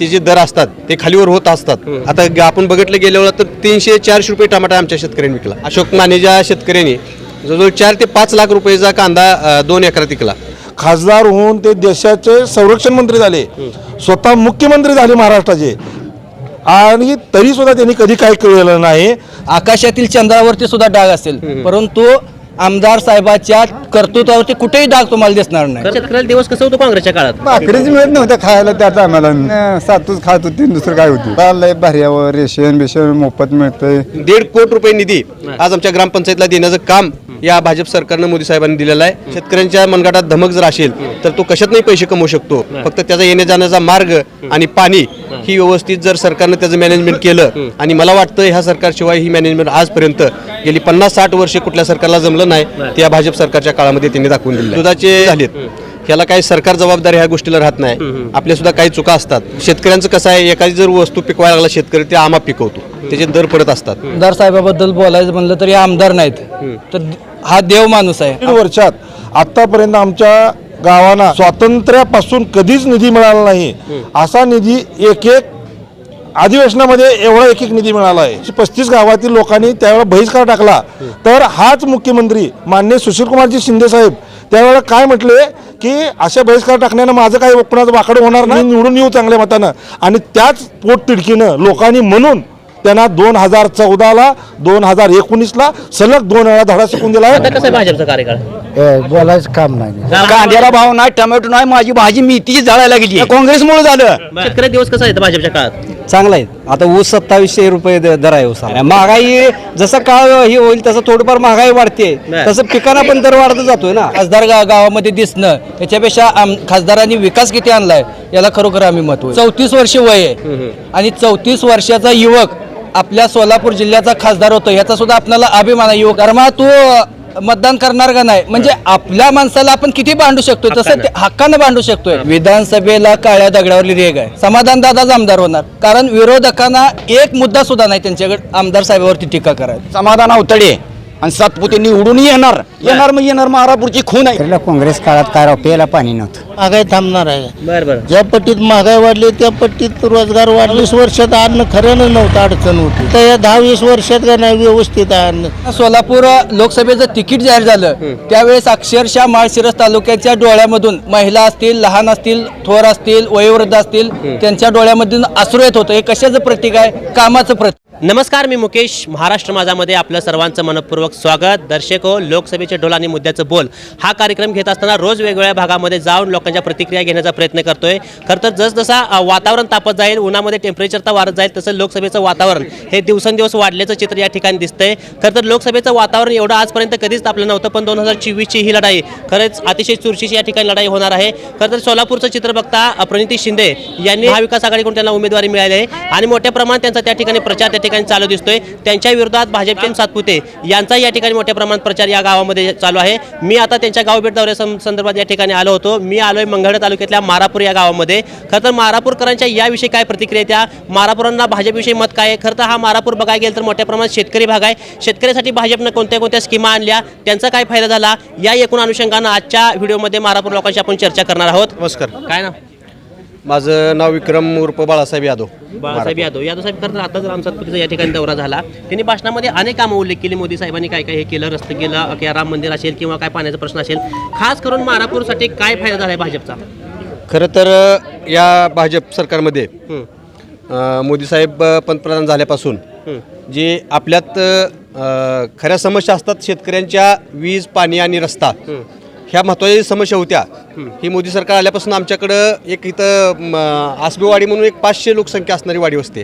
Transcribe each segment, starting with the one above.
ते जे दर असतात ते खालीवर होत असतात. आता आपण बघितलं गेल्यावर तर तीनशे चारशे रुपये टमाटा आमच्या शेतकऱ्यांनी विकला. अशोक मानेच्या शेतकऱ्यांनी जवळजवळ चार ते पाच लाख रुपयेचा कांदा दोन एकरात विकला. खासदार होऊन ते देशाचे संरक्षण मंत्री झाले. स्वतः मुख्यमंत्री झाले महाराष्ट्राचे. आणि तरी सुद्धा त्यांनी कधी काही केलेलं नाही. आकाशातील चंद्रावरती सुद्धा डाग असेल. परंतु आमदार साहेबाच्या कर्तृत्वावरती कुठेही डाग तुम्हाला दिसणार नाही. शेतकऱ्याला दिवस कसं होतं काँग्रेसच्या काळात? भाकरीच मिळत नव्हत्या खायला त्या टायमाला. सातूच खात होती दुसरं काय होती? चाललंय भाऱ्यावर रेशन बेशन मोफत मिळतंय. दीड कोटी रुपये निधी आज आमच्या ग्रामपंचायतला देण्याचं काम या भाजप सरकारनं मोदी साहेबांनी दिलेलं आहे. शेतकऱ्यांच्या मनगटात धमक जर असेल तर तो कशात नाही पैसे कमवू शकतो. फक्त त्याचा येण्या जाण्याचा मार्ग आणि पाणी ही व्यवस्थित जर सरकारनं त्याचं मॅनेजमेंट केलं आणि मला वाटतं ह्या सरकारशिवाय ही मॅनेजमेंट आजपर्यंत गेली पन्नास साठ वर्षे कुठल्या सरकारला जमलं नाही ते या भाजप सरकारच्या काळामध्ये त्यांनी दाखवून दिले दुधाचे झालेत. ह्याला काही सरकार जबाबदारी ह्या गोष्टीला राहत नाही. आपल्या सुद्धा काही चुका असतात. शेतकऱ्यांचं कसं आहे एखादी जर वस्तू पिकवायला लागला शेतकरी ते आमा पिकवतो. त्याचे दर पडत असतात. आमदार साहेबाबद्दल बोलायचं म्हणलं तरी आमदार नाहीत. तर हा देव माणूस आहे. तीन वर्षात आतापर्यंत आमच्या गावांना स्वातंत्र्यापासून कधीच निधी मिळाला नाही. असा निधी एक एक अधिवेशनामध्ये एवढा एक एक निधी मिळाला आहे पस्तीस गावातील लोकांनी त्यावेळेला बहिष्कार टाकला. तर हाच मुख्यमंत्री मान्य सुशीलकुमारजी शिंदे साहेब त्यावेळेला काय म्हटले? की अशा बहिष्कार टाकण्यानं माझं काही कोणाचं वाकडं होणार नाही. निवडून येऊ चांगल्या मतानं. आणि त्याच पोटतिडकीनं लोकांनी म्हणून त्यांना दोन हजार चौदाला दोन हजार एकोणीसला सलग दोन वेळा धडा शिकून दिला आहे कार्यकाळ बोलायचं काम नाही. कांद्याला भाव नाही टोमॅटो नाही माझी भाजी मेथीची जाळायला गेली काँग्रेसमुळे झालं. शेतकरी दिवस कसा येतं भाजपच्या काळात? चांगला आहे. आता ऊस सत्तावीसशे रुपये द- दर आहे ऊस महागाई जसं काळ हे होईल तसं थोडंफार महागाई वाढते. तसं पिकांना पण दर वाढत जातोय ना. खासदार गा- गावामध्ये दिसणं त्याच्यापेक्षा आम- खासदारांनी विकास किती आणलाय याला खरोखर आम्ही महत्त्व चौतीस वर्ष वय आहे. आणि चौतीस वर्षाचा युवक आपल्या सोलापूर जिल्ह्याचा खासदार होतो याचा सुद्धा आपल्याला अभिमान आहे युवक. कर्मा तू मतदान करणार का नाही? म्हणजे आपल्या माणसाला आपण किती भांडू शकतो तसं ते हक्कानं भांडू शकतोय. विधानसभेला काळ्या दगडावरली रेग आहे. समाधान दादाच आमदार होणार. कारण विरोधकांना एक मुद्दा सुद्धा नाही त्यांच्याकडे. आमदार साहेबावरती टीका करायला. समाधान अवतडे. आणि सातपुते निवडून येणार. येणार मग येणार महारापूरची खून आहे. त्याला काँग्रेस काळात काय राव प्यायला पाणी नव्हतं. महागाई थांबणार आहे. बरं बरं. ज्या पट्टीत महागाई वाढली त्या पट्टीत रोजगार वाढला वीस वर्षात अन्न खरं नव्हतं अडचण होती. तर या दहा वीस वर्षात का नाही व्यवस्थित आहे अन्न? सोलापूर लोकसभेचं तिकीट जाहीर झालं. त्यावेळेस अक्षरशः माळशिरस तालुक्याच्या डोळ्यामधून महिला असतील लहान असतील थोर असतील वयोवृद्ध असतील त्यांच्या डोळ्यामधून अश्रू येत होतं. हे कशाचं प्रतीक आहे? कामाचं प्रतीक. नमस्कार मी मुकेश. महाराष्ट्र माझामध्ये आपलं सर्वांचं मनपूर्वक स्वागत. दर्शक हो लोकसभेचे डोल आणि मुद्द्याचं बोल. हा कार्यक्रम घेत असताना रोज वेगवेगळ्या भागामध्ये जाऊन लोकांच्या प्रतिक्रिया घेण्याचा प्रयत्न करतोय. खरं तर जसजसा वातावरण तापत जाईल उन्हामध्ये टेम्परेचर तर वाढत जाईल तसं लोकसभेचं वातावरण हे दिवसेंदिवस वाढल्याचं चित्र या ठिकाणी दिसतंय. खरं तर लोकसभेचं वातावरण एवढं आजपर्यंत कधीच तापलं नव्हतं पण दोन हजार चोवीसची ही लढाई खरंच अतिशय चुरशीची या ठिकाणी लढाई होणार आहे. खरं तर सोलापूरचं चित्र बघता प्रणिती शिंदे यांनी महाविकास आघाडीकडून त्यांना उमेदवारी मिळाली आहे. आणि मोठ्या प्रमाणात त्यांचा त्या ठिकाणी प्रचार त्या ठिकाणी चालू दिसतोय. त्यांच्या विरोधात भाजपचे सातपुते यांचा या ठिकाणी मोठ्या प्रमाणात प्रचार या गावामध्ये चालू आहे. मी आता त्यांच्या गाव भेट दौऱ्या संदर्भात या ठिकाणी आलो होतो. मी आलोय मंगळ तालुक्यातल्या मारापूर या गावामध्ये. खरं तर मारापूरकरांच्या याविषयी काय प्रतिक्रिया आहे त्या? मारापुरांना भाजपविषयी मत काय आहे? खरं तर हा मारापूर बघायला गेलं तर मोठ्या प्रमाणात शेतकरी भाग आहे. शेतकऱ्यासाठी भाजपनं कोणत्या कोणत्या स्कीमा आणल्या? त्यांचा काय फायदा झाला? या एकूण अनुषंगानं आजच्या व्हिडिओमध्ये मारापूर लोकांशी आपण चर्चा करणार आहोत. नमस्कार. काय ना माझं नाव विक्रम उर्फ बाळासाहेब यादव. बाळासाहेब यादव यादव. साहेब खरं तर आता जर आमचा या ठिकाणी दौरा झाला त्यांनी भाषणामध्ये अनेक कामं उल्लेख केली. मोदी साहेबांनी काय काय हे केलं रस्ते केलं किंवा राम मंदिर असेल किंवा काय पाण्याचा प्रश्न असेल. खास करून मारापूरसाठी काय फायदा झाला आहे भाजपचा? खरं तर या भाजप सरकारमध्ये मोदी साहेब पंतप्रधान झाल्यापासून जे आपल्यात खऱ्या समस्या असतात शेतकऱ्यांच्या वीज पाणी आणि रस्ता. ह्या महत्त्वाच्या समस्या होत्या ही मोदी सरकार आल्यापासून आमच्याकडं एक इथं आसबेवाडी म्हणून एक पाचशे लोकसंख्या असणारी वाडी असते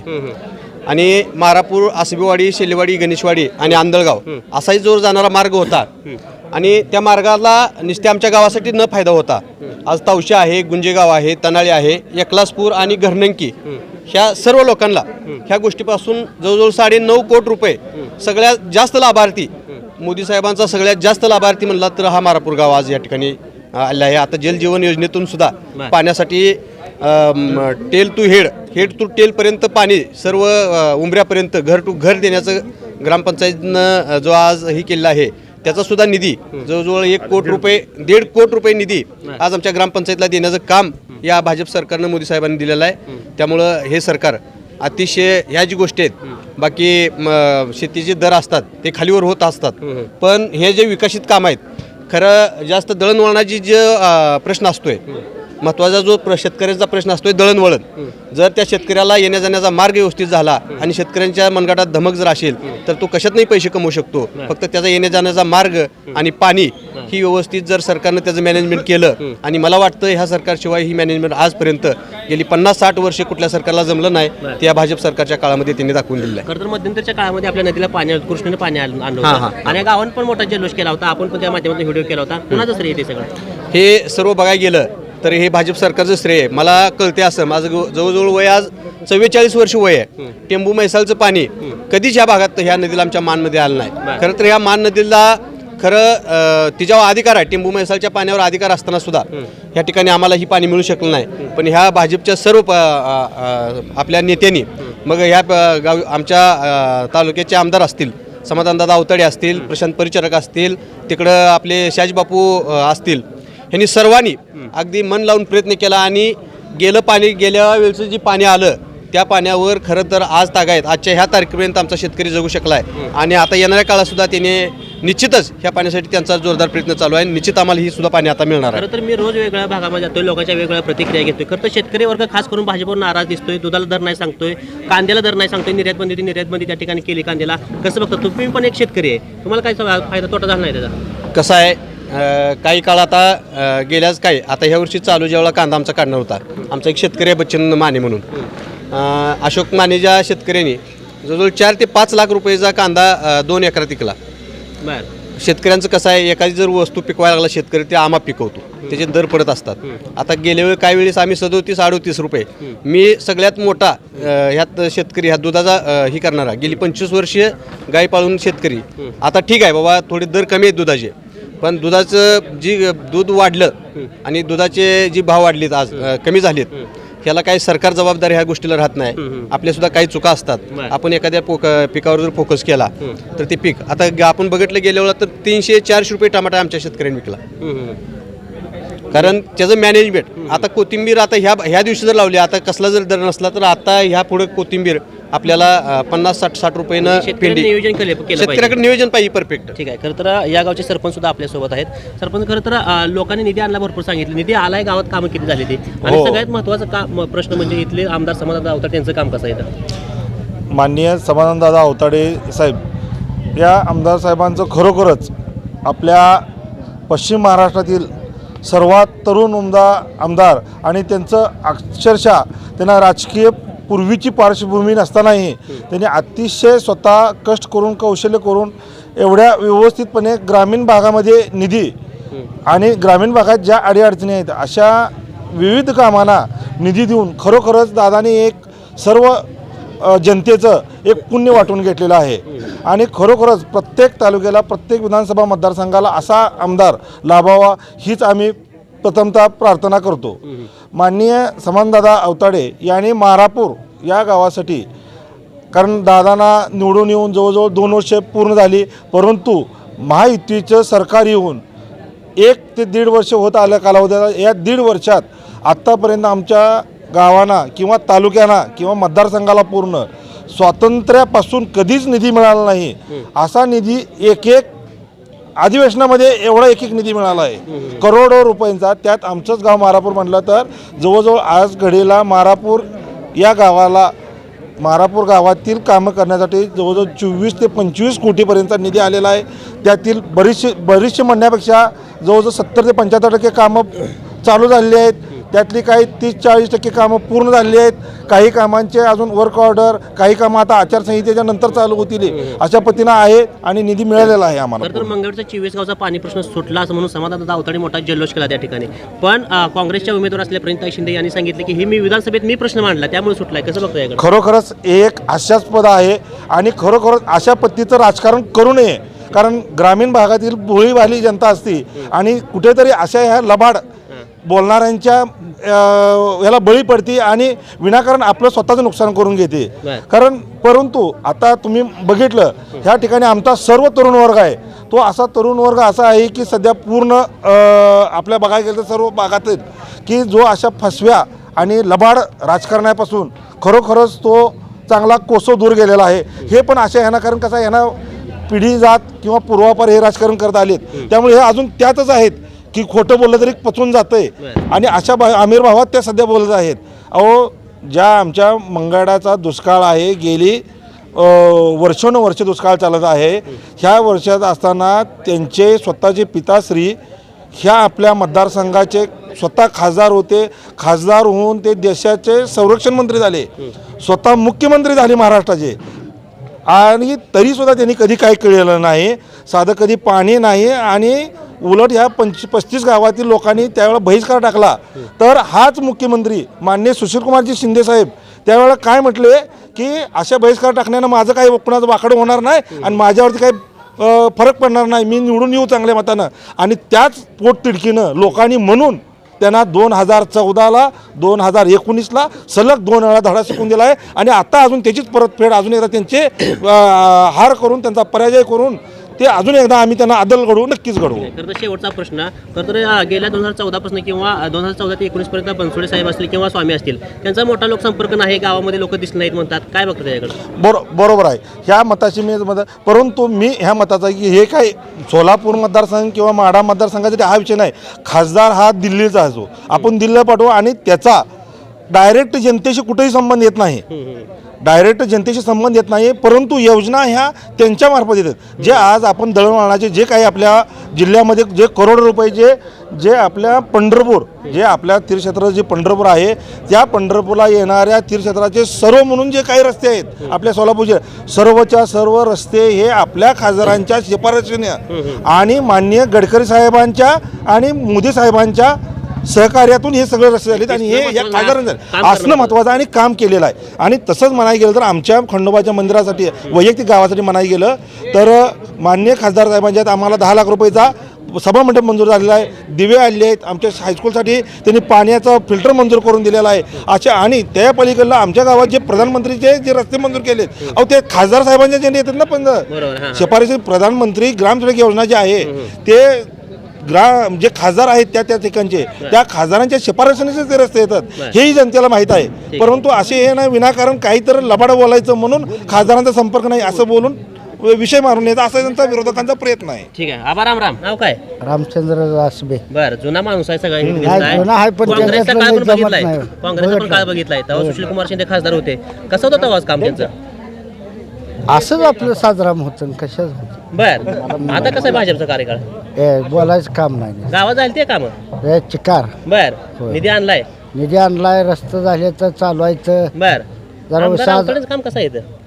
आणि मारापूर आसबेवाडी शेलेवाडी गणेशवाडी आणि आंधळगाव असाही जोर जाणारा मार्ग होता. आणि त्या मार्गाला नुसते आमच्या गावासाठी न फायदा होता. आज तावशा आहे गुंजेगाव आहे तनाळी आहे एकलासपूर आणि घरनंकी ह्या सर्व लोकांना ह्या गोष्टीपासून जवळजवळ साडे नऊ कोटी रुपये सगळ्यात जास्त लाभार्थी मोदी साहेबांचा सगळ्यात जास्त लाभार्थी म्हणला तर हा मारापूर गाव आज या ठिकाणी आला आहे. आता जलजीवन योजनेतून सुद्धा पाण्यासाठी tail to head head to टेलपर्यंत पाणी सर्व उंबऱ्यापर्यंत घर टू घर देण्याचं ग्रामपंचायतनं जो आज ही केलेला आहे त्याचा सुद्धा निधी जवळजवळ एक कोटी रुपये दीड कोटी रुपये निधी आज आमच्या ग्रामपंचायतला देण्याचं काम या भाजप सरकारनं मोदी साहेबांनी दिलेला आहे. त्यामुळं हे सरकार अतिशय ह्या जी गोष्टी आहेत बाकी शेतीचे दर असतात ते खालीवर होत असतात. पण हे जे विकसित काम आहेत खरं जास्त दळणवळणाची जे प्रश्न असतोय महत्त्वाचा जो प्र शेतकऱ्याचा प्रश्न असतोय दळणवळण. जर त्या शेतकऱ्याला येण्या जाण्याचा मार्ग व्यवस्थित झाला आणि शेतकऱ्यांच्या मनगटात धमक जर असेल तर तो कशातही पैसे कमवू शकतो? फक्त त्याचा येण्या जाण्याचा मार्ग आणि पाणी ही व्यवस्थित जर सरकारनं त्याचं मॅनेजमेंट केलं आणि मला वाटतं ह्या सरकारशिवाय ही मॅनेजमेंट आजपर्यंत गेली पन्नास साठ वर्षे कुठल्या सरकारला जमलं नाही ते या भाजप सरकारच्या काळामध्ये त्यांनी दाखवून दिलेलं आहे तर मध्यंतरच्या काळामध्ये आपल्या नदीला पाणी कृष्णेनं पाणी आणलं आणि गावानं पण मोठा जल्लोष केला होता. आपण पण त्या माध्यमातून व्हिडिओ केला होता. कुणाचं श्रेय ते सगळं? हे सर्व बघायला गेलं तर हे भाजप सरकारचं श्रेय आहे. मला कळते असं. माझं जवळजवळ वय आज चव्वेचाळीस वर्ष वय आहे. टेंबू मैसालचं पाणी. कधीच ह्या भागात ह्या नदीला आमच्या मानमध्ये आलं नाही. खरं तर ह्या मान नदीला खरं तिच्यावर अधिकार आहे. टेंबू मैसालच्या पाण्यावर अधिकार असताना सुद्धा. ह्या ठिकाणी आम्हाला ही पाणी मिळू शकलं नाही. पण ह्या भाजपच्या सर्व आपल्या नेत्यांनी मग ह्या गाव आमच्या तालुक्याचे आमदार असतील समाधानदादा अवतडे असतील प्रशांत परिचारक असतील तिकडं आपले शाजीबापू असतील ह्यांनी सर्वांनी अगदी मन लावून प्रयत्न केला आणि गेलं पाणी गेल्या वेळचं जे पाणी आलं त्या पाण्यावर खरं तर आज तागायत आजच्या ह्या तारखेपर्यंत आमचा शेतकरी जगू शकला आहे आणि आता येणाऱ्या काळात सुद्धा त्याने निश्चितच ह्या पाण्यासाठी त्यांचा जोरदार प्रयत्न चालू आहे. निश्चित आम्हाला ही सुद्धा पाणी आता मिळणार आहे. खरं तर मी रोज वेगळ्या भागामध्ये जातोय लोकांच्या वेगवेगळ्या प्रतिक्रिया घेतोय. खरं तर शेतकरी वर्ग खास करून भाजपवर नाराज दिसतोय दुधाला दर नाही सांगतोय कांद्याला दर नाही सांगतोय निर्यात बंदी होती निर्यात बंदी त्या ठिकाणी केली कांद्याला. कसं बघता तुम्ही पण एक शेतकरी आहे. तुम्हाला काय फायदा तोटा झाला नाही त्याचा? कसं आहे? काही काळ आता गेल्याच काय आता ह्या वर्षी चालू ज्यावेळेला कांदा आमचा काढणार होता आमचा एक शेतकरी आहे बच्चन माने म्हणून. अशोक माने ज्या शेतकऱ्यांनी जवळजवळ चार ते पाच लाख रुपयेचा कांदा दोन एकरात विकला. शेतकऱ्यांचं कसं आहे एखादी जर वस्तू पिकवायला लागला शेतकरी ते आमा पिकवतो. त्याचे दर पडत असतात. आता गेल्या वेळी काही वेळेस आम्ही सदोतीस अडोतीस रुपये. मी सगळ्यात मोठा ह्यात शेतकरी ह्या दुधाचा ही करणारा. गेली पंचवीस वर्षीय गाय पाळून शेतकरी. आता ठीक आहे बाबा थोडे दर कमी आहेत दुधाचे. पण दुधाचं जी दूध वाढलं आणि दुधाचे जी भाव वाढलेत आज कमी झालेत ह्याला काही सरकार जबाबदार ह्या गोष्टीला राहत नाही. आपल्या सुद्धा काही चुका असतात. आपण एखाद्या पोक पिकावर जर फोकस केला तर ते पीक. आता आपण बघितलं गेल्या वेळा तर तीनशे चारशे रुपये टमाटा आमच्या शेतकऱ्यांनी विकला. कारण त्याचं मॅनेजमेंट आता कोथिंबीर आता ह्या ह्या दिवशी जर लावली आता कसला जर दर नसला तर आता ह्या पुढे कोथिंबीर आपल्याला पन्नास साठ साठ रुपयेनं पेंडी नियोजन शेतकऱ्याकडे नियोजन पाहिजे परफेक्ट ठीक आहे. खरं तर या गावचे सरपंच सुद्धा आपल्यासोबत आहेत. सरपंच खरं तर लोकांनी निधी आणला भरपूर सांगितलं. निधी आलाय गावात कामं किती झाली ती? आणि हो. सगळ्यात महत्त्वाचा का म- प्रश्न म्हणजे इथले आमदार समाधान अवतार त्यांचं काम कसं आहे इथं? माननीय समाधानदादा अवताडे साहेब या आमदार साहेबांचं खरोखरच आपल्या पश्चिम महाराष्ट्रातील सर्वात तरुण उमदा आमदार आणि त्यांचं अक्षरशः त्यांना राजकीय पूर्वीची पार्श्वभूमी नसतानाही त्यांनी अतिशय स्वतः कष्ट करून कौशल्य करून एवढ्या व्यवस्थितपणे ग्रामीण भागामध्ये निधी आणि ग्रामीण भागात ज्या अडीअडचणी आहेत अशा विविध कामांना निधी देऊन खरोखरच दादानी एक सर्व जनतेचं एक पुण्य वाटून घेतलेलं आहे. आणि खरोखरच प्रत्येक तालुक्याला प्रत्येक विधानसभा मतदारसंघाला असा आमदार लाभावा हीच आम्ही प्रथमतः प्रार्थना करतो. माननीय समानदादा अवताडे यांनी मारापूर या गावासाठी कारण दादांना निवडून येऊन जवळजवळ दोन वर्षे पूर्ण झाली परंतु महायुतीचं सरकार येऊन एक ते दीड वर्ष होत आल्या कालावधीला या दीड वर्षात आत्तापर्यंत आमच्या गावांना किंवा तालुक्यांना किंवा मतदारसंघाला पूर्ण स्वातंत्र्यापासून कधीच निधी मिळाला नाही. असा निधी एक एक अधिवेशनामध्ये एवढा एक एक निधी मिळाला आहे. करोडो रुपयांचा. त्यात आमचंच गाव मारापूर म्हटलं तर जवळजवळ आज घडीला मारापूर या गावाला मारापूर गावातील कामं करण्यासाठी जवळजवळ चोवीस ते पंचवीस कोटीपर्यंतचा निधी आलेला आहे. त्यातील बरीचशी बरीचशी म्हणण्यापेक्षा जवळजवळ सत्तर ते पंच्याहत्तर टक्के कामं चालू झालेली आहेत. त्यातली काही तीस चाळीस टक्के कामं पूर्ण झालेली आहेत. काही कामांचे अजून वर्क ऑर्डर काही कामं आता आचारसंहितेच्या नंतर चालू होतील. अशा पद्धतीनं आहे आणि निधी मिळालेला आहे आम्हाला. तर मंगळवेरचा चिवीस गावचा पाणी प्रश्न सुटला असं म्हणून समाधान अवताडे मोठा जल्लोष केला त्या ठिकाणी. पण काँग्रेसच्या उमेदवार असलेल्या प्रणिता शिंदे यांनी सांगितलं की हे मी विधानसभेत मी प्रश्न मांडला त्यामुळे सुटलाय. कसं बघतो याकडे? खरोखरच एक हास्यास्पद आहे आणि खरोखरच अशा पद्धतीचं राजकारण करू नये. कारण ग्रामीण भागातील भोळीभाली जनता असती आणि कुठेतरी अशा ह्या लबाड बोलणाऱ्यांच्या अ, याला बळी पडते आणि विनाकारण आपलं स्वतःचं नुकसान करून घेते. कारण परंतु आता तुम्ही बघितलं ह्या ठिकाणी आमचा सर्व तरुण वर्ग आहे. तो असा तरुण वर्ग असा आहे की सध्या पूर्ण आपल्या बघायला गेलं तर सर्व भागातील की जो अशा फसव्या आणि लबाड राजकारणापासून खरोखरच तो चांगला कोसो दूर गेलेला आहे. हे पण अशा ह्यानं कारण कसं ह्यानं पिढी जात किंवा पूर्वापार हे राजकारण करत आलेत. त्यामुळे हे अजून त्यातच आहेत. की खोटं बोललं तरी पचून जातंय. आणि अशा भा आमिर भावात त्या सध्या बोलत आहेत. अहो ज्या आमच्या मंगळाचा दुष्काळ आहे गेली वर्षोनवर्ष दुष्काळ चालत आहे. ह्या वर्षात असताना त्यांचे स्वतःचे पिताश्री ह्या आपल्या मतदारसंघाचे स्वतः खासदार होते. खासदार होऊन ते देशाचे संरक्षण मंत्री झाले. स्वतः मुख्यमंत्री झाले महाराष्ट्राचे. आणि तरीसुद्धा त्यांनी कधी काही केलेलं नाही. साधं कधी पाणी नाही आणि उलट ह्या पंच पस्तीस गावातील लोकांनी त्यावेळेला बहिष्कार टाकला. तर हाच मुख्यमंत्री माननीय सुशीलकुमारजी शिंदेसाहेब त्यावेळेला काय म्हटले की अशा बहिष्कार टाकण्यानं माझं काही कुणाचं वाकडं होणार नाही आणि माझ्यावरती काही फरक पडणार नाही. मी निवडून येऊ चांगल्या मतानं. आणि त्याच पोटतिडकीनं लोकांनी म्हणून त्यांना दोन हजार चौदाला दोन हजार एकोणीसला सलग दोन वेळा धडा शिकून दिला आहे. आणि आता अजून त्याचीच परतफेड अजून एकदा त्यांचे हार करून त्यांचा पराजय करून ते अजून एकदा आम्ही त्यांना अदल घडवू नक्कीच घडवू. खरं तर शेवटचा प्रश्न खरं तर गेल्या दोन हजार चौदापासून किंवा दोन हजार चौदा ते एकोणीसपर्यंत बनसोडे साहेब असतील किंवा स्वामी असतील त्यांचा मोठा लोकसंपर्क नाही गावामध्ये लोक दिसत नाहीत म्हणतात. काय बघतात त्याच्याकडे? बरो बरोबर आहे. ह्या मताची मी मत परंतु मी ह्या मताचा की हे काय सोलापूर मतदारसंघ किंवा माढा मतदारसंघाचा हा विषय नाही. खासदार हा दिल्लीचा असो. आपण दिल्लीला पाठवू आणि त्याचा डायरेक्ट जनतेशी कुठेही संबंध येत नाही. डायरेक्ट जनतेशी संबंध येत नाही परंतु योजना ह्या त्यांच्या मार्फत येतात. जे आज आपण दळणवळणाचे जे काही आपल्या जिल्ह्यामध्ये जे करोड रुपयाचे जे आपल्या पंढरपूर जे आपल्या तीर्थक्षेत्र जे पंढरपूर आहे त्या पंढरपूरला येणाऱ्या तीर्थक्षेत्राचे सर्व म्हणून जे काही रस्ते आहेत आपल्या सोलापूरचे सर्वच्या सर्व रस्ते हे आपल्या खासदारांच्या शिफारशीने आणि माननीय गडकरी साहेबांच्या आणि मोदी साहेबांच्या सहकार्यातून हे सगळे रस्ते झालेत आणि हे या खासदारांचं करणं असणं महत्त्वाचं आणि काम केलेलं आहे. आणि तसंच म्हणायला गेलं तर आमच्या खंडोबाच्या मंदिरासाठी वैयक्तिक गावासाठी म्हणायला गेलं तर मान्य खासदार साहेबांच्यात आम्हाला दहा लाख रुपयेचा सभामंडप मंजूर झालेला आहे. दिवे आलेले आहेत. आमच्या हायस्कूलसाठी त्यांनी पाण्याचं फिल्टर मंजूर करून दिलेला आहे. अशा आणि त्या पलीकडलं आमच्या गावात जे प्रधानमंत्रीचे जे रस्ते मंजूर केलेत अहो ते खासदार साहेबांच्या ज्यांनी येतात ना पण. शिफारशी प्रधानमंत्री ग्राम सडक योजना जी आहे ते ग्राम जे खासदार आहेत त्या त्या ठिकाणचे त्या खासदारांच्या शिफारशीनेच ते रस्ते येतात. हेही जनतेला माहीत आहे. परंतु असे हे ना विनाकारण काहीतरी लबाड बोलायचं म्हणून खासदारांचा संपर्क नाही असं बोलून विषय मारून येतात असा त्यांचा विरोधकांचा प्रयत्न आहे. ठीक आहे. आबा राम राम. नाव काय? रामचंद्र रासबे. बर जुना माणूस आहे सगळा इथे नाही, दिसलाय. जुना आहे, पण काँग्रेसचा काळ पण जमत बघितलाय. नाही. काँग्रेसचा पण बघितलं. काळ बघितलाय. तेव्हा सुशील कुमार शिंदे खासदार होते. कसं होतं तेव्हा काम त्यांचं? असंच आपलं साजराम होतं कशाच होतं. बर आता कसं आहे भाजपचा कार्यकाळ? ए बोलायचं काम नाही. गावात जायला ते काम? ए चिकार. बर होय. निधी आणलाय? निधी आणलाय रस्ते झाले तर चालवायचं बर. जरा आमदार अवतडेंचं काम कसं आहे इथं?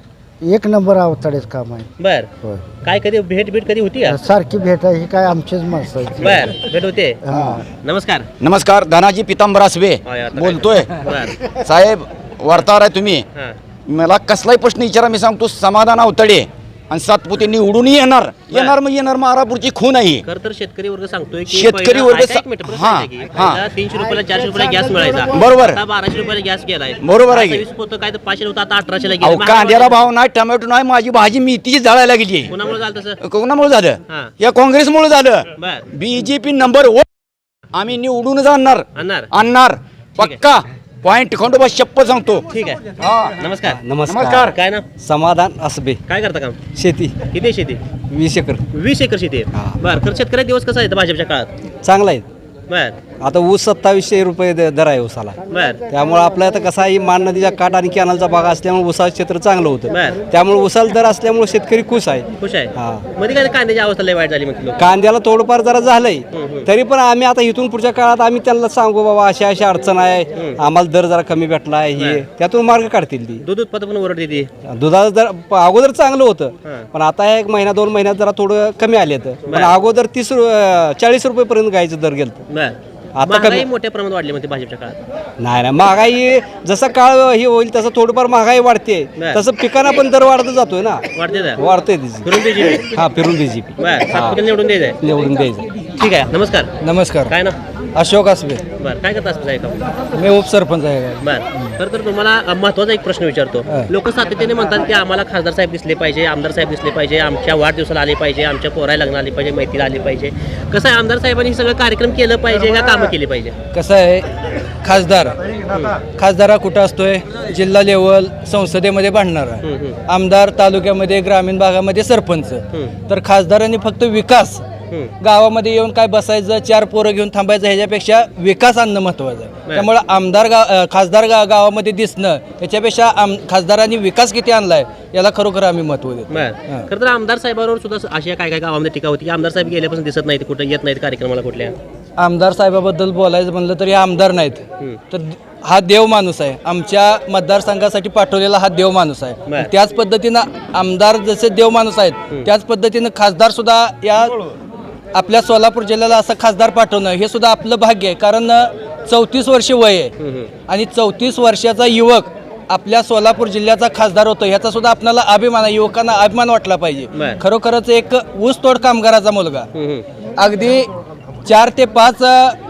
एक नंबर अवतडेच काम आहे. बर. होय. काय कधी भेट भेट कधी होती का? सारखी भेट आहे ही काय आमचीच माणसं आहेत. बर भेट होते. हा. नमस्कार. नमस्कार धनाजी पितांबर आसबे होय, आता काय? बोलतोय. बर. साहेब वार्ताहर आहे तुम्ही. हां. मला कसलाही प्रश्न विचारा मी सांगतो समाधान अवतडे आणि सातपुते निवडून येणार. येणार मग येणार महारापूरची खून आहे. खर तर शेतकरी वर्ग सांगतोय की शेतकरी पहिला- वर्ग ऐका एक सा- मिनिट, प्रश्न हां, आहे की हां. पहिला तीनशे रुपयाला चारशे रुपयाला गॅस मिळायचा. बरोबर. आता बाराशे रुपयाला गॅस गेलाय. बरोबर आहे की. आता वीस होतं काय तर पाचशे होतं आता अठराशेला अहो गेला कांद्याला भाव नाही टोमॅटो नाही माझी भाजी मेथीची जाळायला लागली. कोणामुळे झालं तसं? कोणामुळे झालं? हां. या काँग्रेसमुळे झालं. बर. BJP number one. आम्ही निवडून जाणार. आणणार. आणणार. पक्का. पॉइंट खंडोबा शप्प सांगतो ठीक आहे. हा. नमस्कार. नमस्कार. काय ना समाधान असबे. काय करता काम? शेती. किती आहे शेती? वीस एकर. वीस एकर शेती आहे. बर खर शेतकरी दिवस कसा आहे भाजपच्या काळात? चांगला आहे. बर. आता ऊस सत्तावीसशे रुपये द- दर आहे ऊसाला. बर. त्यामुळे आपलं आता कसं आहे मान नदीच्या काठ आणि कॅनलचा भाग असल्यामुळे ऊसाचं क्षेत्र चांगलं होतं. बरं. त्यामुळे ऊसाला दर असल्यामुळे शेतकरी खुश आहे. खुश हां. आहे मध्ये काय कांद्याची अवस्था लय वाईट झाली मग कांद्याला थोडंफार जरा झालंय. तरी पण आम्ही आता इथून पुढच्या काळात आम्ही त्यांना सांगू बाबा अशा अशा अडचण आहे. आम्हाला दर जरा कमी भेटला आहे. हे त्यातून मार्ग काढतील ती. दूध उत्पादन पण ओरड देते दुधाचं दर प- अगोदर चांगलं होतं. हां. पण आता एक महिना दोन महिन्यात जरा थोडं कमी आले पण अगोदर तीस रु- अं, चाळीस रुपये पर्यंत गायचं दर गेलं बर. आता महागाई कमी- मोठ्या प्रमाणात वाढली म्हणते भाजपच्या काळात. नाही नाही महागाई जसं काळ हे होईल तसं थोडंफार महागाई वाढते. बरं. तसं पिकांना पण दर वाढत जातोय ना. वाढते का फिरून बीजेपी हा फिरून बीजेपी बर सातपुते निवडून द्यायचंय निवडून द्यायचं ठीक आहे नमस्कार. नमस्कार. काय ना अशोक असबे बरं काय करता असं साहेब? मी उपसरपंच आहे. बरं तर तर तुम्हाला अ, महत्त्वाचा एक प्रश्न विचारतो. लोक सातत्याने म्हणतात की आम्हाला खासदार साहेब दिसले पाहिजे आमदार साहेब दिसले पाहिजे आमच्या वाढदिवसाला आले पाहिजे आमच्या पोराला लग्न आले पाहिजे मैत्रीला आले पाहिजे. कसं आहे आमदार साहेबांनी हे सगळं कार्यक्रम केलं पाहिजे का कामं केली पाहिजे? कसं आहे खासदार खासदार हा कुठं असतोय? जिल्हा लेवल संसदेमध्ये भांडणारा आमदार तालुक्यामध्ये ग्रामीण भागामध्ये सरपंच. तर खासदारांनी फक्त विकास गावामध्ये येऊन काय बसायचं चार पोरं घेऊन थांबायचं ह्याच्यापेक्षा विकास आणणं महत्वाचं आहे त्यामुळे आमदार गाव खासदार गा गावामध्ये दिसणं याच्यापेक्षा आम खासदारांनी विकास किती आणलाय याला खरोखर आम्ही महत्त्व देतो. बरं. खरं तर आमदार साहेबांवर सुद्धा अशा काय काय गावामध्ये टीका होती की आमदार साहेब गेल्यापासून दिसत नाहीत कुठं येत नाहीत कार्यक्रमाला कुठल्या? आमदार साहेबाबद्दल बोलायचं म्हणलं तर हे आमदार नाहीत. तर हा देव माणूस आहे. आमच्या मतदारसंघासाठी पाठवलेला हा देव माणूस आहे. त्याच पद्धतीनं आमदार जसे देव माणूस आहेत त्याच पद्धतीनं खासदार सुद्धा या आपल्या सोलापूर जिल्ह्याला असं खासदार पाठवणं हे सुद्धा आपलं भाग्य आहे. कारण चौतीस वर्ष वय आहे. आणि चौतीस वर्षाचा युवक आपल्या सोलापूर जिल्ह्याचा खासदार होतो ह्याचा सुद्धा आपल्याला अभिमान आहे. युवकांना अभिमान वाटला पाहिजे. खरोखरच एक ऊसतोड कामगाराचा मुलगा. अगदी चार ते पाच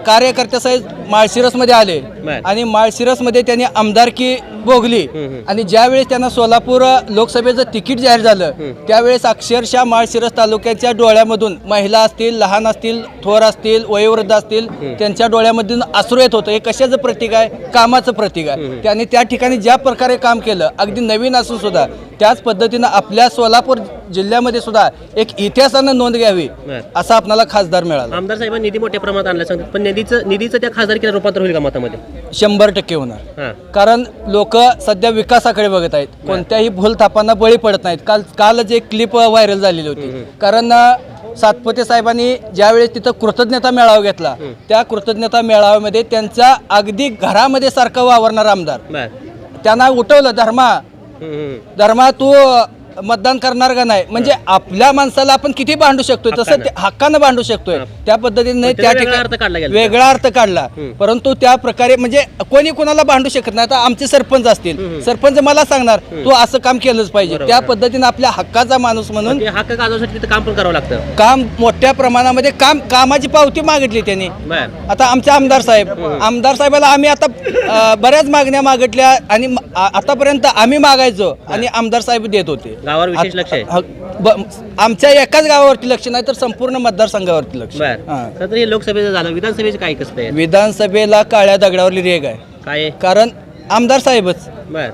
कार्यकर्त्यासहित माळशिरसमध्ये आले. बर. आणि माळशिरसमध्ये त्यांनी आमदारकी भोगली. आणि ज्यावेळेस त्यांना सोलापूर लोकसभेचं तिकीट जाहीर झालं त्यावेळेस अक्षरशः माळशिरस तालुक्याच्या डोळ्यामधून महिला असतील लहान असतील थोर असतील वयोवृद्ध असतील त्यांच्या डोळ्यामधून अश्रू येत होतं. हे कशाचं प्रतीक आहे? कामाचं प्रतीक आहे. त्यांनी त्या ठिकाणी ज्या प्रकारे काम केलं अगदी नवीन असून सुद्धा त्याच पद्धतीनं आपल्या सोलापूर जिल्ह्यामध्ये सुद्धा एक इतिहासानं नोंद घ्यावी बर. असा आपल्याला खासदार मिळाला. आमदार साहेबांनी निधी मोठ्या प्रमाणात आणला सांगतात पण निधीचं निधीचं त्या खासदारकीला रूपांतर होईल का मतामध्ये? शंभर टक्के होणार. हां. कारण लोक सध्या विकासाकडे बघत आहेत. कोणत्याही भूलथापांना बळी पडत नाहीत. काल कालच एक क्लिप व्हायरल झालेली होती. कारण अ, सातपुते साहेबांनी ज्यावेळेस तिथं कृतज्ञता मेळावा घेतला त्या कृतज्ञता मेळाव्यामध्ये त्यांचा अगदी घरामध्ये सारखं वावरणार आमदार. बर. त्यांना उठवलं धर्मा हम्म, हम्म. धर्मा तू मतदान करणार का नाही? म्हणजे आपल्या माणसाला आपण किती भांडू शकतोय? तसं ते हक्कानं भांडू शकतोय. त्या पद्धतीने पण त्या त्याचा वेगळा अर्थ काढला गेला. वेगळा अर्थ काढला. परंतु त्या प्रकारे म्हणजे कोणी कोणाला भांडू शकत नाही. आता आमचे सरपंच असतील. सरपंच मला सांगणार तू असं काम केलंच पाहिजे. त्या पद्धतीने आपल्या हक्काचा माणूस म्हणून ते हक्क गाजवण्यासाठी तिथं काम पण करावं लागतं. काम मोठ्या प्रमाणामध्ये काम कामाची पावती मागितली त्यांनी. बर. आता आमचे आमदार साहेब आमदार साहेबाला आम्ही आता अ, बऱ्याच मागण्या मागितल्या आणि म- आ- आतापर्यंत आम्ही मागायचो आणि आमदार साहेब देत होते. गावावर विशेष लक्ष आहे? आमच्या एकाच गावावरती लक्ष नाही तर संपूर्ण मतदारसंघावरती लक्ष. बर. हा. खरं तर हे लोकसभेचं झालं. विधानसभेचं काय कसं आहे? विधानसभेला काळ्या दगडावरली रेग आहे. काय आहे? कारण आमदार साहेबच. बर.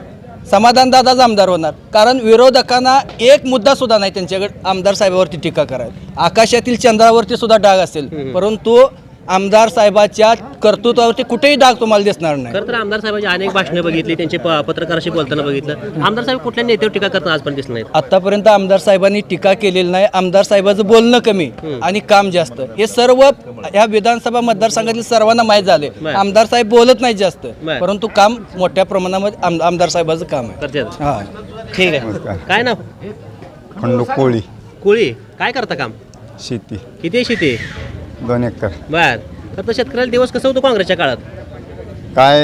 समाधान दादाच आमदार होणार. कारण विरोधकांना एक मुद्दा सुद्धा नाही त्यांच्याकडे आमदार साहेबावरती टीका करायला. आकाशातील चंद्रावरती सुद्धा डाग असेल. परंतु आमदार साहेबाच्या कर्तृत्वावरती कुठेही डाग तुम्हाला दिसणार नाही. खरं तर आमदार साहेबांची अनेक भाषणं बघितली त्यांचे प- पत्रकाराशी बोलताना बघितलं. आमदार साहेब कुठल्या नेत्यावर टीका करताना आजपर्यंत दिसलं नाहीत? आतापर्यंत आमदार साहेबांनी टीका केलेली नाही. आमदार साहेबाचं बोलणं कमी आणि काम जास्त. हे सर्व ह्या विधानसभा मतदारसंघातील सर्वांना माहीत झाले. बर. आमदार साहेब बोलत नाही जास्त. बर. परंतु काम मोठ्या प्रमाणामध्ये आम- आमदार साहेबाचं काम आहे. हा. ठीक आहे. काय नाव? खंडू कोळी. कोळी. काय करता काम? शेती. किती आहे शेती? दोन एकर. बर. तर तो शेतकऱ्याला दिवस कसं होतो काँग्रेसच्या काळात? काय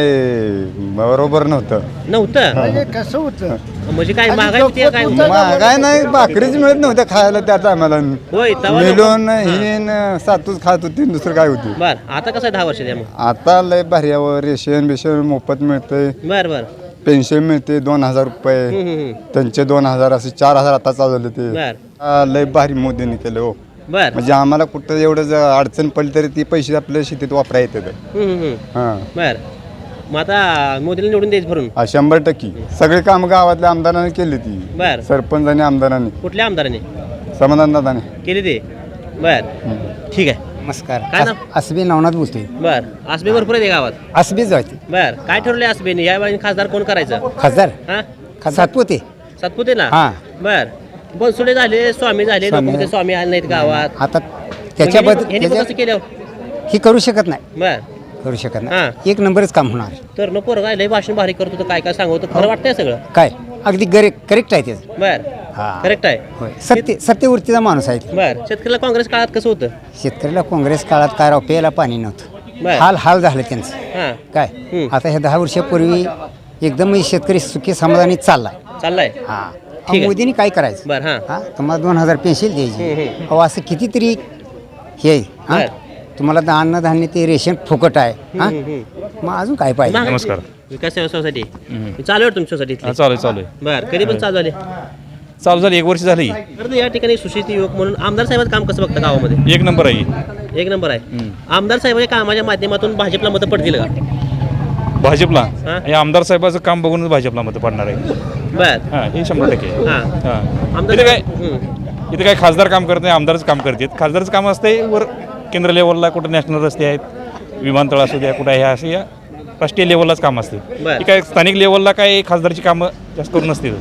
बरोबर नव्हतं. नव्हतं? म्हणजे कसं होतं? म्हणजे काय महागाई होती का काय काय नाही भाकरीच मिळत नव्हत्या खायला त्या टायमाला. होय तवा लोकं- मिळून हिन सातूच खात होती दुसरं काय होती? बर. आता कसं आहे दहा वर्ष द्या मग? आता लय भार्यावर रेशन बिशन मोफत मिळते बर बर. पेन्शन मिळते दोन हजार रुपये. हम्म, हम्म, हम्म. त्यांचे दोन हजार असे चार हजार आता चालवले ते. बर. आ, लय भारी मोदीने केलं हो. बर. म्हणजे आम्हाला कुठं एवढं जर अडचण पडली तरी ते पैसे आपल्या शेतीत वापरा येतात. हम्म, हम्म, हम्म. हां. बर. मग आता मोदीला निवडून द्यायचं भरून. हा, शंभर टक्के. सगळे काम गावातल्या आमदारांनी केली ती. बर. सरपंच आणि आमदारांनी. कुठल्या आमदाराने? समाधान दादाने. केली ते. बर. ठीक आहे. नमस्कार. काय नाव? असबी नवनाथ बोलतोय बर. आसबे भरपूर आहे गावात. असबीच जायचे बर. काय ठरवलंय आसबेने या वेळी खासदार कोण करायचं? खासदार? हा? सातपुते. सातपुतेला? हा. बर. बनसुडे झाले स्वामी झाले म्हणते स्वामी आले नाहीत गावात. आता ह्यांनी त्याच्याबद्दल कसं केलं? ही करू शकत नाही. बर. करू शकत हा. नाही एक नंबरच काम होणार. तर नको पोरं लय भाषण भारी करतो काय काय सांगतो खरं वाटतंय सगळं? काय? अगदी गरे करेक्ट आहे त्याचं बर. हा. करेक्ट आहे. होय. सत्य सत्यवृत्तीचा माणूस आहे बर. शेतकऱ्याला काँग्रेस काळात कसं होतं? शेतकऱ्याला काँग्रेस काळात काय राव प्यायला पाणी नव्हतं. बर. हाल हाल झालं त्यांचं. हा. काय. आता ह्या दहा वर्षापूर्वी एकदम शेतकरी सुखी समाधानी चाललाय. चाललाय. हा. ठीक आहे. मोदींनी काय करायचं? बर हा. हा तुम्हाला दोन हजार पेन्शन हम्म, द्यायची हम्म. अहो असं कितीतरी हे आहे, हा. तुम्हाला तर अन्नधान्य ते रेशन फुकट आहे हा. मग अजून काय पाहिजे? नमस्कार. विकास सेवा सोसायटी. चालू आहे तुमच्या सोसायटीतली? हा, चालू आहे चालू आहे. बर कधी पण चालू झाले. चालू झाली एक वर्ष झाली. तर या ठिकाणी सुशिक्षित युवक म्हणून आमदार साहेबांचं काम कसं बघतं गावामध्ये? एक नंबर आहे. एक नंबर आहे. आमदार साहेबांच्या कामाच्या माध्यमातून भाजपला मतं पडतील का? भाजपला हा? आमदार साहेबाचं काम बघूनच भाजपला मत पडणार आहे बर हा हे शंभर टक्के आहे. हा हा. आमदार इथे काय. इथे काय खासदार काम करत नाही आमदारच काम करतात खासदारचं काम असते वर केंद्र लेवलला कुठं नॅशनल रस्ते आहेत विमानतळ असू द्या कुठं हे असे या राष्ट्रीय लेवललाच काम असते बरं. हे काय स्थानिक लेवलला काय खासदारची कामं जास्त करून नसतील.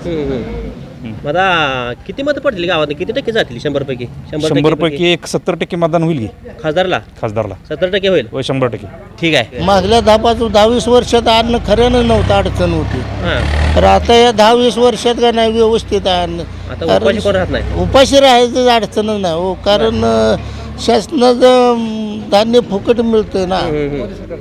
मग आता किती मतं पडतील गावात किती टक्के जातील? शंभर पैकी शंभर पैकी? एक सत्तर टक्के मतदान होईल की? खासदारला? खासदारला. सत्तर टक्के होईल? व शंभर टक्के. ठीक आहे. मागल्या दहा पाच दहा वीस वर्षात अन्न खऱ्यानं नव्हतं अडचण होती. हां. तर आता या दहा वीस वर्षात का नाही व्यवस्थित आहे अन्न? आता कारण उपाशी कोण राहत नाही? उपाशी राहायचं अडचणच नाही हो. कारण अं, शासनाचं धान्य फुकट मिळतंय ना.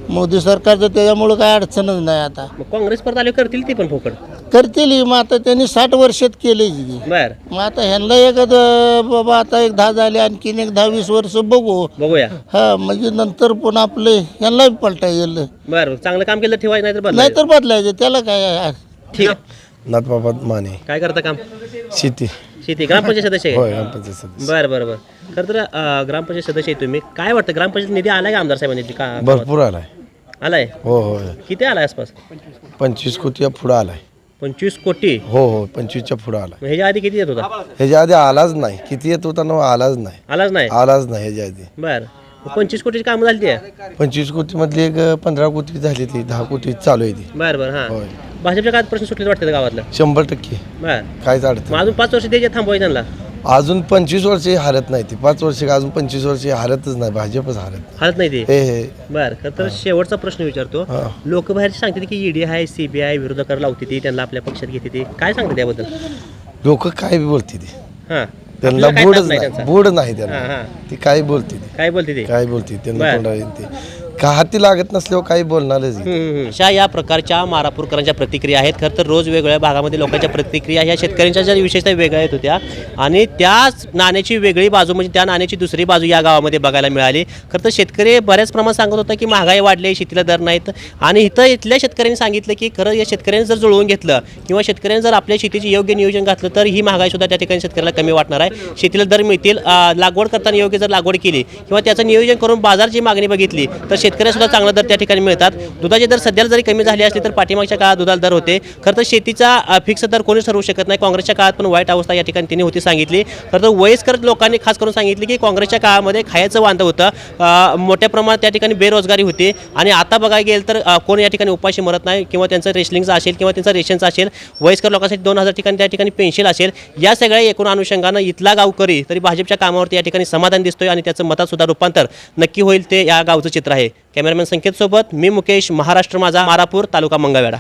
मोदी सरकारचं त्याच्यामुळं काय अडचणच नाही आता. मग काँग्रेस परत आले करतील ती पण फुकट? करतील ही, मग आता त्यांनी साठ वर्षात केले बर. मग आता ह्यांना एक अं, बाबा आता एक दहा झाले आणखीन एक दहा वीस वर्ष बघू. बघूया. हा म्हणजे नंतर पुन्हा आपले ह्यांना पलटा येईल. बर चांगलं काम केलं तर ठेवायचं नाही तर बदलायचं. नाहीतर बदलायचं त्याला काय आहे? ठीक. आहे नाथबाबा माने. काय करता काम? शेती. शेती ग्रामपंचायत सदस्य आहे होय ग्रामपंचायत सदस्य. बरं बरं बरं. खरं तर अं, ग्रामपंचायत सदस्य आहे तुम्ही. काय वाटतं ग्रामपंचायत निधी आलाय का आमदार साहेबांनी? का भरपूर आलाय. आलाय? हो होय किती आलाय आसपास? पंचवीस कोटीच्या पुढं आलाय. पंचवीस कोटी? हो हो पंचवीसच्या पुढं आलाय. मग ह्याच्या आधी किती येत होता? ह्याच्या आधी आलाच नाही. किती येत होता ना आलाच नाही. आलाच नाही? आलाच नाही ह्याच्या आधी. बर. पंचवीस कोटीची कामं झाली ती? पंचवीस कोटीमधली एक पंधरा कोटी झाली ती दहा कोटी चालू आहे ती. बर बर हां. होय. भाजपच्या काळात प्रश्न सुटले वाटतं गावातलं? शंभर टक्के. बर. काहीच मग अजून पाच वर्ष द्यायचे थांबवायचे त्यांना? अजून पंचवीस वर्षे हारत नाही ती. पाच वर्षे का अजून पंचवीस वर्षे हारतच नाही भाजपच हारत हालत नाही ते? हे हे. बर खरं तर शेवटचा प्रश्न विचारतो. हा. लोक बाहेर सांगतात की ईडी आहे सीबीआय विरोधकाला लावते ती त्यांना आपल्या पक्षात घेते ती. काय सांगते त्याबद्दल लोक काय बी बोलते ती. हां. त्यांना आपल्याला काय बोडच नाही नाही त्यांचा. बोड नाही हां, हां. त्यांना ती काय बोलते ती काय बोलते ते काय बोलते त्यांना बर. तोंडाला येते ते का हाती लागत नसल्यावर काही बोलणारच नाही. अशा या प्रकारच्या मारापूरकरांच्या प्रतिक्रिया आहेत. खरं तर रोज वेगवेगळ्या भागामध्ये लोकांच्या प्रतिक्रिया ह्या शेतकऱ्यांच्या ज्या विशेषतः वेगळ्या येत होत्या. आणि त्याच नाण्याची वेगळी बाजू म्हणजे त्या नाण्याची दुसरी बाजू या गावामध्ये बघायला मिळाली. खरं तर शेतकरी बऱ्याच प्रमाणात सांगत होता की महागाई वाढली शेतीला दर नाहीत. आणि इथं इथल्या शेतकऱ्यांनी सांगितलं की खरं या शेतकऱ्यांनी जर जुळवून घेतलं किंवा शेतकऱ्यांनी जर आपल्या शेतीचे योग्य नियोजन घातलं तर ही महागाई सुद्धा त्या ठिकाणी शेतकऱ्याला कमी वाटणार आहे. शेतीला दर मिळतील अं, लागवड करताना योग्य जर लागवड केली किंवा त्याचं नियोजन करून बाजारची मागणी बघितली तर शेतकऱ्याला सुद्धा चांगला दर त्या ठिकाणी मिळतात. दुधाचे दर सध्याला जरी कमी झाले असले तर पाठीमागच्या काळात दुधाला दर होते. खरं तर शेतीचा फिक्स दर कोणीच ठरवू शकत नाही. काँग्रेसच्या काळात पण वाईट अवस्था या ठिकाणी त्यांनी होती सांगितली. खरं तर वयस्कर लोकांनी खास करून सांगितले की काँग्रेसच्या काळामध्ये खायचं वांदं होतं. मोठ्या प्रमाणात त्या ठिकाणी बेरोजगारी होती. आणि आता बघायला गेलं तर कोण या ठिकाणी उपाशी मरत नाही किंवा त्यांचं रेसलिंगचं असेल किंवा त्यांचं रेशनचं असेल वयस्कर लोकांसाठी दोन हजार ठिकाणी त्या ठिकाणी पेन्शन असेल या सगळ्या एकूण अनुषंगानं इथला गावकरी तरी भाजपच्या कामावरती या ठिकाणी समाधान दिसतोय आणि त्याचं मतात सुद्धा रूपांतर नक्की होईल ते या गावचं चित्र आहे. कॅमेरामॅन संकेतसोबत मी मुकेश महाराष्ट्र माझा मारापूर तालुका मंगळवेढा.